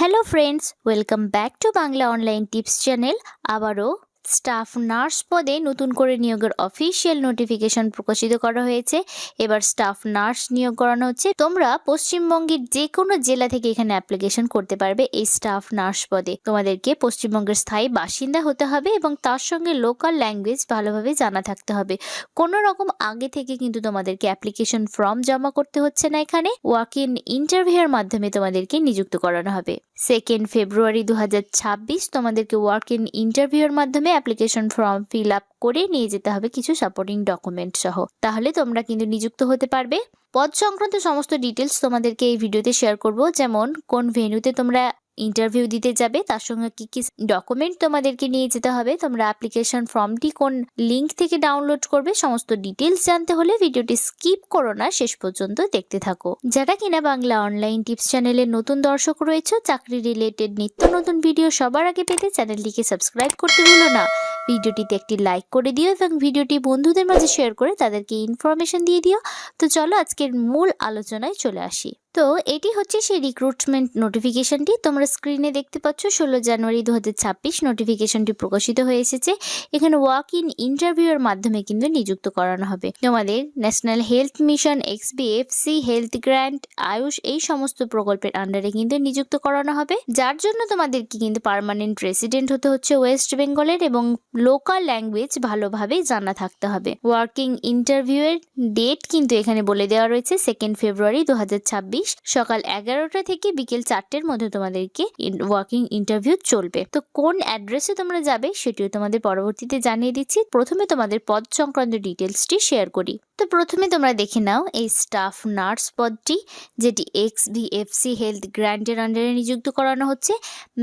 hello friends welcome back to Bangla online tips channel আবারও staff nurse পদে নতুন করে নিয়োগের অফিসিয়াল নোটিফিকেশন প্রকাশিত করা হয়েছে। এবার স্টাফ নার্স নিয়োগ করানো হচ্ছে। তোমরা পশ্চিমবঙ্গের যে কোনো জেলা থেকে এখানে অ্যাপ্লিকেশন করতে পারবে এই স্টাফ নার্স পদে। তোমাদেরকে পশ্চিমবঙ্গের স্থায়ী বাসিন্দা হতে হবে এবং তার সঙ্গে লোকাল ল্যাঙ্গুয়েজ ভালোভাবে জানা থাকতে হবে। কোনো রকম আগে থেকে কিন্তু তোমাদেরকে অ্যাপ্লিকেশন ফর্ম জমা করতে হচ্ছে না এখানে। ওয়াক ইন ইন্টারভিউর মাধ্যমে তোমাদেরকে নিযুক্ত করানো হবে। সেকেন্ড ফেব্রুয়ারি দু হাজার ছাব্বিশ তোমাদেরকে ওয়ার্ক ইন ইন্টারভিউর মাধ্যমে অ্যাপ্লিকেশন ফর্ম ফিল আপ করে নিয়ে যেতে হবে কিছু সাপোর্টিং ডকুমেন্ট সহ। তাহলে তোমরা কিন্তু নিযুক্ত হতে পারবে। পদ সংক্রান্ত সমস্ত ডিটেলস তোমাদেরকে এই ভিডিওতে শেয়ার করব। যেমন, কোন ভেন্যুতে তোমরা ইন্টারভিউ দিতে যাবে, তার সঙ্গে কি কি ডকুমেন্ট তোমাদেরকে নিয়ে যেতে হবে, তোমরা অ্যাপ্লিকেশন ফর্মটি কোন লিঙ্ক থেকে ডাউনলোড করবে, সমস্ত ডিটেলস জানতে হলে ভিডিওটি স্কিপ করো না, শেষ পর্যন্ত দেখতে থাকো। যারা কিনা বাংলা অনলাইন টিপস চ্যানেলের নতুন দর্শক রয়েছে, চাকরি রিলেটেড নিত্য নতুন ভিডিও সবার আগে পেতে চ্যানেলটিকে সাবস্ক্রাইব করতে ভুলো না। ভিডিওটিতে একটি লাইক করে দিও এবং ভিডিওটি বন্ধুদের মাঝে শেয়ার করে তাদেরকে ইনফরমেশন দিয়ে দিও। তো চলো আজকের মূল আলোচনায় চলে আসি। তো এটি হচ্ছে সেই রিক্রুটমেন্ট নোটিফিকেশনটি তোমরা স্ক্রিনে দেখতে পাচ্ছ, ষোলো জানুয়ারি দু হাজার ছাব্বিশ নোটিফিকেশনটি প্রকাশিত হয়ে এসেছে। এখানে ওয়াক ইন ইন্টারভিউর মাধ্যমে কিন্তু নিযুক্ত করানো হবে। তোমাদের national health mission XBFC health grant Ayush এই সমস্ত প্রকল্পের আন্ডারে কিন্তু নিযুক্ত করানো হবে। যার জন্য তোমাদেরকে কিন্তু পার্মানেন্ট রেসিডেন্ট হতে হচ্ছে ওয়েস্ট বেঙ্গলের এবং লোকাল ল্যাঙ্গুয়েজ ভালোভাবে জানা থাকতে হবে। ওয়ার্কিং ইন্টারভিউয়ের ডেট কিন্তু এখানে বলে দেওয়া রয়েছে সেকেন্ড ফেব্রুয়ারি দু হাজার ছাব্বিশ। সকাল এগারোটা থেকে বিকেল চারটের মধ্যে তোমাদেরকে ওয়ার্কিং ইন্টারভিউ চলবে। তো কোন অ্যাড্রেসে তোমরা যাবে সেটিও তোমাদের পরবর্তীতে জানিয়ে দিচ্ছি। প্রথমে তোমাদের পদ সংক্রান্ত ডিটেলসটি শেয়ার করি। তো প্রথমে তোমরা দেখে নাও এই স্টাফ নার্স পদটি, যেটি এক্স ভিএফসি হেলথ গ্র্যান্টের আন্ডারে নিযুক্ত করানো হচ্ছে।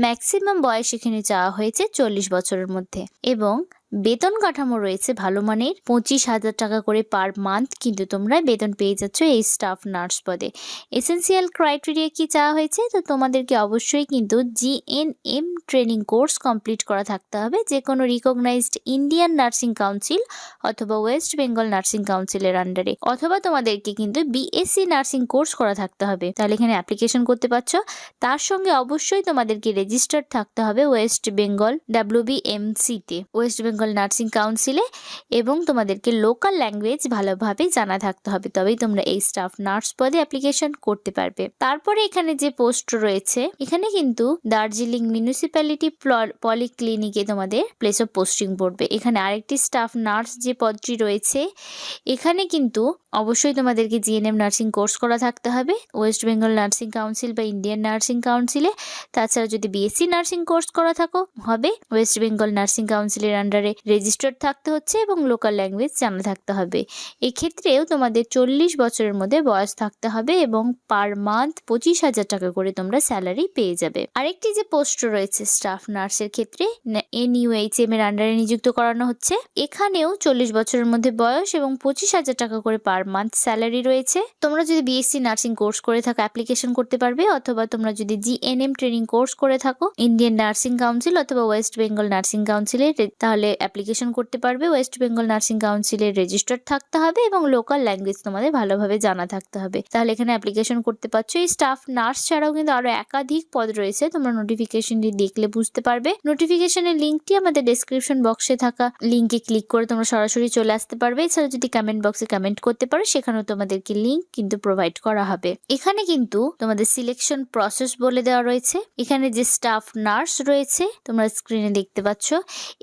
ম্যাক্সিমাম বয়স এখানে চাওয়া হয়েছে চল্লিশ বছরের মধ্যে। এবং বেতন কাঠামো রয়েছে ভালো মানের। পঁচিশ হাজার টাকা করে পার মান্থ কিন্তু তোমরা বেতন পেয়ে যাচ্ছ এই স্টাফ নার্স পদে। এসেন্সিয়াল ক্রাইটেরিয়া কি চাওয়া হয়েছে? তো তোমাদেরকে অবশ্যই কিন্তু জিএনএম ট্রেনিং কোর্স কমপ্লিট করা থাকতে হবে। যে কোনো রিকগনাইজড ইন্ডিয়ান নার্সিং কাউন্সিল অথবা ওয়েস্ট বেঙ্গল নার্সিং কাউন্সিলের আন্ডারে অথবা তোমাদেরকে কিন্তু বিএসসি নার্সিং কোর্স করা থাকতে হবে। তাহলে এখানে অ্যাপ্লিকেশন করতে পারছ। তার সঙ্গে অবশ্যই তোমাদেরকে রেজিস্টার্ড থাকতে হবে ওয়েস্ট বেঙ্গল ডাব্লিউবিএমসিতে ওয়েস্ট বেঙ্গল নার্সিং কাউন্সিলে এবং তোমাদেরকে লোকাল ল্যাঙ্গুয়েজ ভালোভাবে জানা থাকতে হবে, তবেই তোমরা এই স্টাফ নার্স পদে অ্যাপ্লিকেশন করতে পারবে। তারপরে এখানে যে পোস্ট রয়েছে, এখানে কিন্তু দার্জিলিং মিউনিসিপ্যালিটি পলিক্লিনিকে তোমাদের প্লেস অফ পোস্টিং পড়বে। এখানে আরেকটি স্টাফ নার্স যে পদটি রয়েছে, এখানে কিন্তু অবশ্যই তোমাদেরকে জিএনএম নার্সিং কোর্স করা থাকতে হবে, ওয়েস্ট বেঙ্গল নার্সিং কাউন্সিল বা ইন্ডিয়ান নার্সিং কাউন্সিলে। তাছাড়া যদি বিএসসি নার্সিং কোর্স করা থাকো, হবে ওয়েস্ট বেঙ্গল নার্সিং কাউন্সিলের আন্ডারে রেজিস্টার্ড থাকতে হচ্ছে এবং লোকাল ল্যাঙ্গুয়েজ জানা থাকতে হবে। এক্ষেত্রেও তোমাদের চল্লিশ বছরের মধ্যে বয়স থাকতে হবে এবং পার মান্থ পঁচিশ হাজার টাকা করে তোমরা স্যালারি পেয়ে যাবে। আরেকটি যে পোস্ট রয়েছে স্টাফ নার্সের ক্ষেত্রে এন ইউএইচএম এর আন্ডারে নিযুক্ত করানো হচ্ছে। এখানেও চল্লিশ বছরের মধ্যে বয়স এবং পঁচিশ হাজার টাকা করে পার মান্থ স্যালারি রয়েছে। তোমরা যদি বিএসসি নার্সিং কোর্স করে থাকো অ্যাপ্লিকেশন করতে পারবে অথবা তোমরা যদি জিএনএম ট্রেনিং কোর্স করে থাকো ইন্ডিয়ান নার্সিং কাউন্সিল অথবা ওয়েস্ট বেঙ্গল নার্সিং কাউন্সিলের তাহলে অ্যাপ্লিকেশন করতে পারবে। ওয়েস্ট বেঙ্গল নার্সিং কাউন্সিলের রেজিস্টার্ড থাকতে হবে এবং লোকাল ল্যাঙ্গুয়েজ তোমাদের ভালোভাবে জানা থাকতে হবে। তাহলে এখানে অ্যাপ্লিকেশন করতে পারছ। এই স্টাফ নার্স ছাড়াও কিন্তু আরও একাধিক পদ রয়েছে। তোমরা নোটিফিকেশনটি দেখলে বুঝতে পারবে। নোটিফিকেশনের লিঙ্কটি আমাদের ডেসক্রিপশন বক্সে থাকা লিঙ্কে ক্লিক করে তোমরা সরাসরি চলে আসতে পারবে। এছাড়া যদি কমেন্ট বক্সে কমেন্ট করতে পারো, সেখানেও তোমাদেরকে লিঙ্ক কিন্তু প্রোভাইড করা হবে। এখানে কিন্তু তোমাদের সিলেকশন প্রসেস বলে দেওয়া রয়েছে। এখানে যে স্টাফ নার্স রয়েছে, তোমরা স্ক্রিনে দেখতে পাচ্ছ।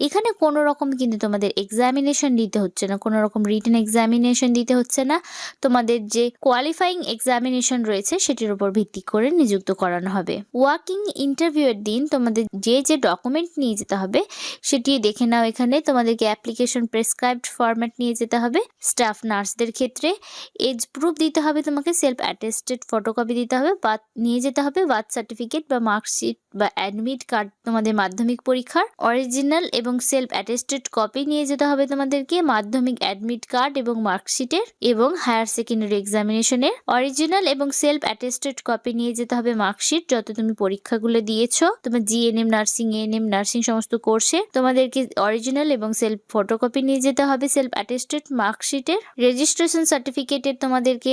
এখানে কোনো রকম কিন্তু তোমাদের এক্সামিনেশন দিতে হচ্ছে না, কোনো রকম রিটেন এক্সামিনেশন দিতে হচ্ছে না। তোমাদের যে কোয়ালিফাইং এক্সামিনেশন রয়েছে সেটির উপর ভিত্তি করে নিযুক্ত করানো হবে। ওয়ার্কিং ইন্টারভিউ এর দিন তোমাদের যে যে ডকুমেন্ট নিয়ে যেতে হবে সেটি দেখে নাও এখানে। তোমাদেরকে অ্যাপ্লিকেশন প্রেসক্রাইবড ফরম্যাট নিয়ে যেতে হবে স্টাফ নার্সদের ক্ষেত্রে। এজ প্রুফ দিতে হবে তোমাকে সেলফ অ্যাটেস্টেড ফটোকপি দিতে হবে, বা নিয়ে যেতে হবে বার্থ সার্টিফিকেট বা মার্কশিট বা অ্যাডমিট কার্ড তোমাদের মাধ্যমিক পরীক্ষার। অরিজিনাল এবং সেলফ অ্যাটেস্ট অ্যাটেস্টেড কপি নিয়ে যেতে হবে তোমাদেরকে মাধ্যমিক অ্যাডমিট কার্ড এবং মার্কশিটের এবং হায়ার সেকেন্ডারি এক্সামিনেশনের অরিজিনাল এবং সেলফ অ্যাটেস্টেড কপি নিয়ে যেতে হবে মার্কশিট যত তুমি পরীক্ষাগুলো দিয়েছ, তোমার জিএনএম নার্সিং এএনএম নার্সিং সমস্ত কোর্সে তোমাদেরকে অরিজিনাল এবং সেলফ ফটোকপি নিয়ে যেতে হবে সেলফ অ্যাটেস্টেড মার্কশিটের রেজিস্ট্রেশন সার্টিফিকেটের তোমাদেরকে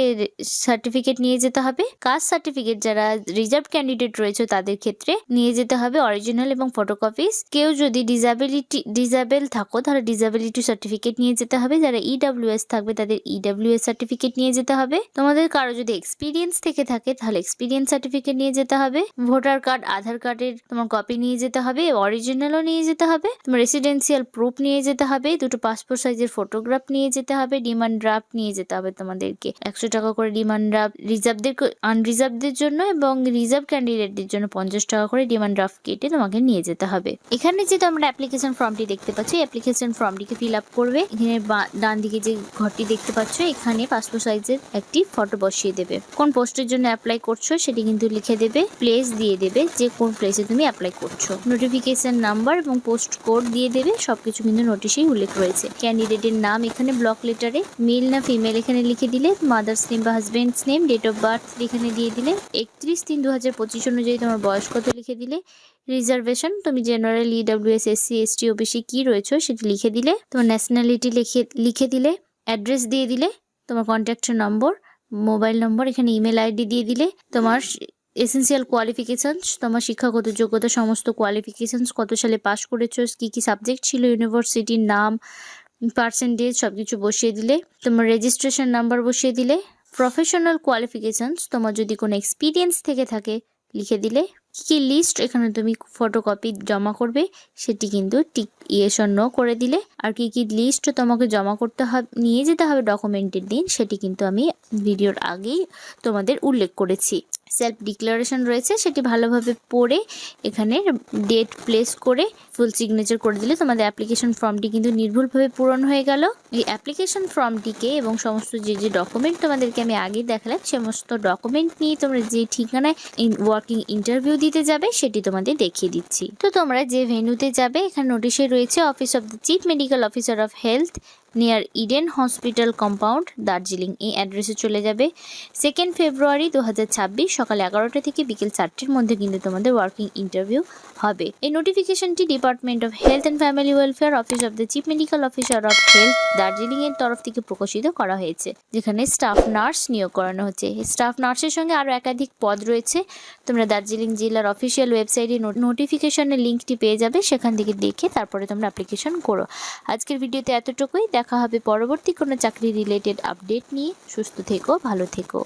সার্টিফিকেট নিয়ে যেতে হবে। কাস্ট সার্টিফিকেট যারা রিজার্ভ ক্যান্ডিডেট রয়েছে তাদের ক্ষেত্রে নিয়ে যেতে হবে অরিজিনাল এবং ফটোকপিস কেউ যদি ডিজাবিলিটি ডিসাবিলিটি ডিসাবেল থাকো, তাহলে ডিসাবিলিটি সার্টিফিকেট নিয়ে যেতে হবে, যারা ইডাব্লিউএস থাকবে তাদের ইডাব্লিউএস সার্টিফিকেট নিয়ে যেতে হবে। তোমাদের কারও যদি এক্সপিরিয়েন্স থেকে থাকে, তাহলে এক্সপিরিয়েন্স সার্টিফিকেট নিয়ে যেতে হবে। ভোটার কার্ড, আধার কার্ডের তোমার কপি নিয়ে যেতে হবে অরিজিনালও নিয়ে যেতে হবে, তোমার রেসিডেন্সিয়াল প্রুফ নিয়ে যেতে হবে, দুটো পাসপোর্ট সাইজের ফটোগ্রাফ নিয়ে যেতে হবে ডিমান্ড ড্রাফট নিয়ে যেতে হবে তোমাদেরকে। একশো টাকা করে ডিমান্ড ড্রাফট রিজার্ভদের আনরিজার্ভদের জন্য এবং রিজার্ভ ক্যান্ডিডেটদের জন্য পঞ্চাশ টাকা করে ডিমান্ড ড্রাফট কেটে তোমাকে নিয়ে যেতে হবে। এখানে যে তোমরা অ্যাপ্লিকেশন ফর্মটি দেখতে পাচ্ছ অ্যাপ্লিকেশন ফর্মটিকে ফিল আপ করবে। এখানে ডান দিকে যে ঘরটি দেখতে পাচ্ছ, এখানে পাসপোর্ট সাইজের একটি ফটো বসিয়ে দেবে। কোন পোস্টের জন্য অ্যাপ্লাই করছ, সেটি কিন্তু লিখে দেবে প্লেস দিয়ে দেবে যে কোন প্লেসে তুমি অ্যাপ্লাই করছ। নোটিফিকেশন নাম্বার এবং পোস্ট কোড দিয়ে দেবে, সবকিছু কিন্তু নোটিশেই উল্লেখ রয়েছে। ক্যান্ডিডেটের নাম এখানে ব্লক লেটারে মেল না ফিমেল এখানে লিখে দিলে মাদার্স নেম বা husband's name date of birth এখানে দিয়ে দিলে, একত্রিশ তিন দু হাজার পঁচিশ অনুযায়ী তোমার বয়স কত লিখে দিলে রিজার্ভেশন তুমি general EWS SC ST OBC কি রয়েছে, সেটি লিখে দিলে, তোমার ন্যাশনালিটি লিখে লিখে দিলে অ্যাড্রেস দিয়ে দিলে, তোমার কন্ট্যাক্টের নম্বর মোবাইল নম্বর এখানে ইমেল আইডি দিয়ে দিলে, তোমার এসেন্সিয়াল কোয়ালিফিকেশানস তোমার শিক্ষাগত যোগ্যতা সমস্ত কোয়ালিফিকেশানস কত সালে পাশ করেছ, কি কি সাবজেক্ট ছিল ইউনিভার্সিটির নাম পার্সেন্টেজ সব কিছু বসিয়ে দিলে, তোমার রেজিস্ট্রেশন নাম্বার বসিয়ে দিলে প্রফেশনাল কোয়ালিফিকেশানস তোমার যদি কোনো এক্সপিরিয়েন্স থেকে থাকে, লিখে দিলে কী কী লিস্ট এখানে তুমি ফটোকপি জমা করবে, সেটি কিন্তু টিক ইয়েস নো করে দিলে। আর কি কি লিস্ট তোমাকে জমা করতে হবে, নিয়ে যেতে হবে ডকুমেন্টের দিন, সেটি কিন্তু আমি ভিডিওর আগেই তোমাদের উল্লেখ করেছি। সেলফ ডিক্লারেশন রয়েছে, সেটি ভালোভাবে পড়ে, এখানে ডেট প্লেস করে ফুল সিগনেচার করে দিলে তোমাদের অ্যাপ্লিকেশন ফর্মটি কিন্তু নির্ভুলভাবে পূরণ হয়ে গেল। এই অ্যাপ্লিকেশন ফর্মটিকে এবং সমস্ত যে যে ডকুমেন্ট তোমাদেরকে আমি আগে দেখালাম, সমস্ত ডকুমেন্ট নিয়ে তোমরা যে ঠিকানায় ওয়ার্কিং ইন্টারভিউ দিতে যাবে, সেটি তোমাদের দেখিয়ে দিচ্ছি। তো তোমরা যে ভেন্যুতে যাবে, এখানে নোটিশে রয়েছে office of the chief medical officer of health near Eden hospital compound Darjeeling এই অ্যাড্রেসে চলে যাবে। সেকেন্ড ফেব্রুয়ারি দু সকাল এগারোটা থেকে বিকেল চারটের মধ্যে কিন্তু তোমাদের ওয়ার্কিং ইন্টারভিউ হবে। এই নোটিফিকেশনটি department of health and family welfare office of the chief medical officer of health Darjeeling এর তরফ থেকে প্রকাশিত করা হয়েছে। যেখানে স্টাফ নার্স নিয়োগ করানো হচ্ছে। স্টাফ নার্সের সঙ্গে আরও একাধিক পদ রয়েছে। তোমরা দার্জিলিং জেলার অফিসিয়াল ওয়েবসাইটে নোটিফিকেশনের লিঙ্কটি পেয়ে যাবে। সেখান থেকে দেখে তারপরে তোমরা অ্যাপ্লিকেশন করো। আজকের ভিডিওতে এতটুকুই। দেখা হবে। পরবর্তী কোনো চাকরি রিলেটেড আপডেট নিয়ে সুস্থ থেকো ভালো থেকো।